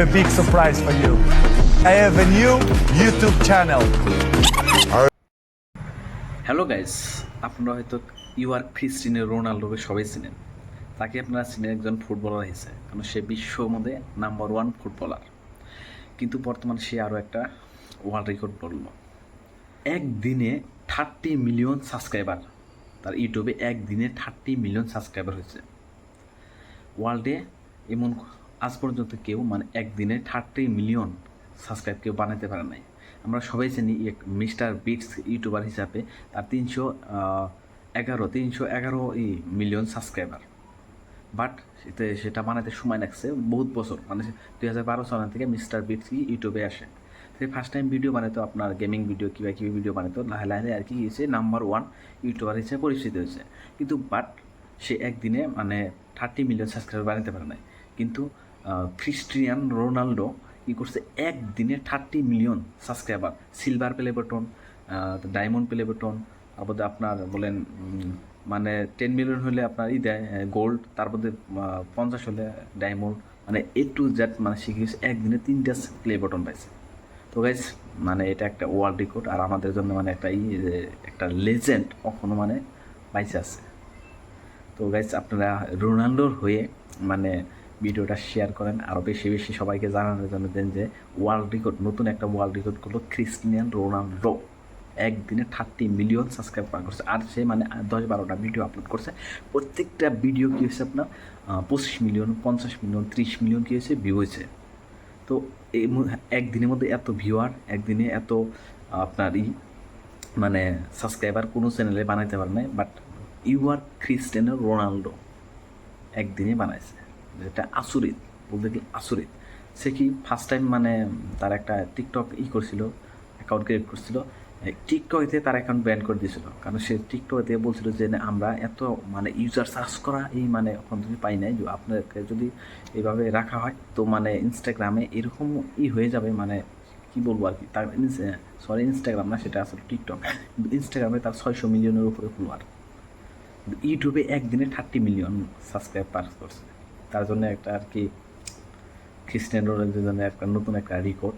A big surprise for you. I have a new YouTube channel. Hello guys আপনারা হয়তো UR ক্রিস্টিনে রোনাল্ডোকে সবাই চিনেন। তাকে আপনারা চিনেন একজন ফুটবলার হিসেবে। কারণ সে বিশ্বর মধ্যে নাম্বার ওয়ান ফুটবলার কিন্তু বর্তমানে সে আরও একটা ওয়ার্ল্ড রেকর্ড বলল একদিনে থার্টি মিলিয়ন সাবস্ক্রাইবার তার ইউটিউবে একদিনে থার্টি মিলিয়ন সাবস্ক্রাইবার হয়েছে। ওয়ার্ল্ডে এমন আজ পর্যন্ত কেউ মানে একদিনে থার্টি মিলিয়ন সাবস্ক্রাইব কেউ বানাতে পারে নাই। আমরা সবাই জানি মিস্টার বিটস ইউটিউবার হিসাবে তার তিনশো এগারো তিনশো এগারো ই মিলিয়ন সাবস্ক্রাইবার বাট সেটা সেটা বানাতে সময় লাগছে বহুত বছর মানে দুই হাজার বারো সাল থেকে মিস্টার বিটস ইউটিউবে আসে। সে ফার্স্ট টাইম ভিডিও বানাতো আপনার গেমিং ভিডিও কিবা কিবি ভিডিও বানাতো লাহে লাহে আর কি হয়েছে নাম্বার ওয়ান ইউটিউবার হিসেবে পরিচিত হয়েছে। কিন্তু বাট সে একদিনে মানে থার্টি মিলিয়ন সাবস্ক্রাইবার বানাতে পারে নাই। কিন্তু খ্রিস্টিয়ান রোনাল্ডো কী করছে একদিনে thirty million subscriber silver play button diamond play button তারপর আপনার বলেন মানে টেন মিলিয়ন হলে আপনার ই দেয় গোল্ড তারপর পঞ্চাশ হলে ডায়মন্ড মানে এ টু জেড মানে শিখিয়েছে একদিনে তিনটা প্লে বাটন পাইছে। তো গাইজ মানে এটা একটা ওয়ার্ল্ড রেকর্ড আর আমাদের জন্য মানে একটা ই একটা লেজেন্ড কখনো মানে বাইসে আছে। তো গাইজ আপনারা রোনাল্ডোর হয়ে মানে ভিডিওটা শেয়ার করেন। আরও বেশি বেশি সবাইকে জানানোর জন্য দেন যে ওয়ার্ল্ড রেকর্ড নতুন একটা ওয়ার্ল্ড রেকর্ড করল ক্রিস্টিয়ান রোনাল্ডো একদিনে থার্টি মিলিয়ন সাবস্ক্রাইব করা করছে। আর সে মানে দশ বারোটা ভিডিও আপলোড করছে। প্রত্যেকটা ভিডিও কী হয়েছে আপনার? পঁচিশ মিলিয়ন পঞ্চাশ মিলিয়ন ত্রিশ মিলিয়ন কী হয়েছে? ভিউ হয়েছে। তো এই একদিনের মধ্যে এত ভিউয়ার একদিনে এত আপনার ই মানে সাবস্ক্রাইবার কোনো চ্যানেলে বানাইতে পারে নাই but you are Cristiano Ronaldo একদিনে বানাইছে। যেটা আসুরিত, বলতে কি আসুরিত। সে কি ফার্স্ট টাইম মানে তার একটা টিকটক ই করছিল অ্যাকাউন্ট ক্রিয়েট করছিল। টিকটকেতে তার অ্যাকাউন্ট ব্যান করে দিয়েছিল। কারণ সে টিকটকেতে বলছিল যে আমরা এত মানে ইউজার সার্চ করা এই মানে এখন তুমি পাই নাই। আপনাকে যদি এভাবে রাখা হয়, তো মানে ইনস্টাগ্রামে এরকম ই হয়ে যাবে মানে কি বলব আর কি? তার সরি ইনস্টাগ্রাম না, সেটা আসলে টিকটক ইনস্টাগ্রামে তার ছয়শো মিলিয়নের উপরে ফলোয়ার ইউটিউবে একদিনে থার্টি মিলিয়ন সাবস্ক্রাইব পাস করছে। তার জন্য একটা আর কি খ্রিস্টান রোনালদোর জন্য একটা নতুন একটা রেকর্ড